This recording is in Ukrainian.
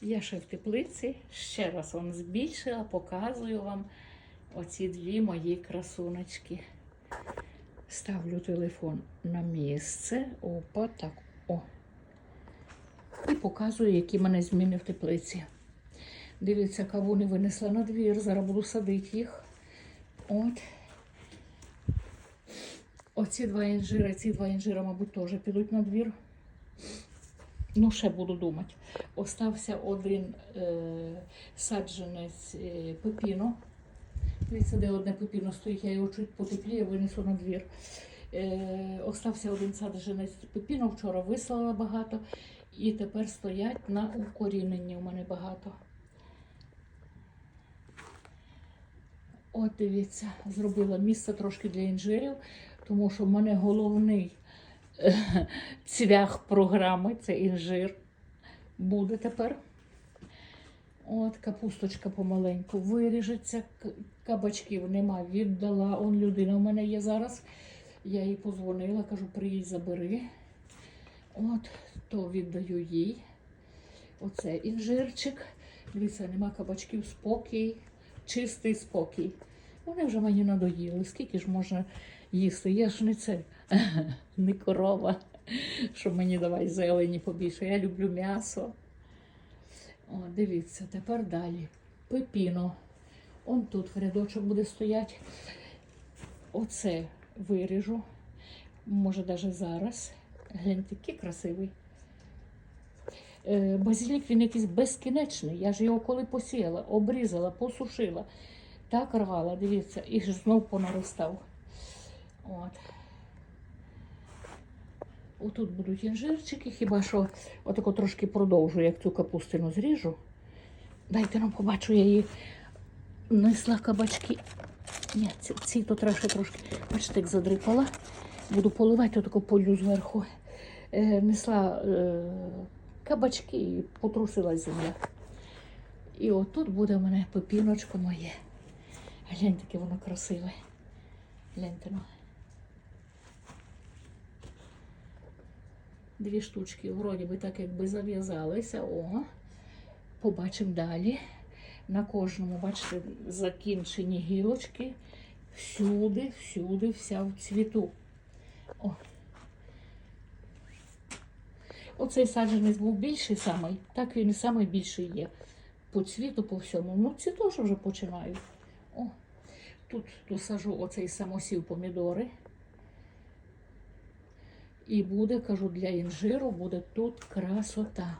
Я ще в теплиці. Ще раз вам збільшила, показую вам оці дві мої красуночки. Ставлю телефон на місце. Опа, так. О. І показую, які мене зміни в теплиці. Дивіться, кавуни винесла на двір. Зараз буду садити їх. От. Оці два інжири, ці два інжира, мабуть, теж підуть на двір. Ну, ще буду думати. Остався один е, саджанець е, пепіно. Дивіться, де одне пепіно стоїть, я його чуть потепліє, винесу на двір. Е, остався один саджанець пепіно, вчора вислала багато. І тепер стоять на укоріненні у мене багато. От дивіться, зробила місце трошки для інжирів, тому що в мене головний цвях програми це інжир. Буде тепер. От капусточка помаленьку виріжеться, кабачків нема, віддала. Он людина в мене є зараз. Я їй позвонила, кажу, приїдь, забери. От, то віддаю їй. Оце інжирчик. Дивіться, нема кабачків, спокій, чистий спокій. Вони вже мені надоїли. Скільки ж можна їсти? Я ж не це, не корова, що мені давай зелені побільше. Я люблю м'ясо. О, дивіться, тепер далі. Пепіно. Он тут в рядочок буде стояти. Оце виріжу. Може, навіть зараз. Гляньте, який красивий. Е, Базилік він якийсь безкінечний. Я ж його коли посіяла, обрізала, посушила. Так рвала, дивіться, і знов понаростав. От. Отут будуть інжирчики, хіба що отако трошки продовжу, як цю капустину зріжу. Дайте нам побачу, я її несла кабачки. Ні, ці, ці то треба трошки. Бачите, як задрипала. Буду поливати отако полю зверху. Е, несла е, кабачки і потрусила земля. І отут буде в мене пепіночко моє. Гляньте, яке воно красиве. Гляньте ну. Дві штучки вроді би так якби зав'язалися. О, побачимо далі. На кожному, бачите, закінчені гілочки. Всюди, всюди, вся в цвіту. О. Оцей саджанець був більший самий, так він і самий більший є. По цвіту, по всьому. Ну, ці теж вже починають. О, тут досажу оцей самосів помідори. І буде, кажу, для інжиру буде тут красота.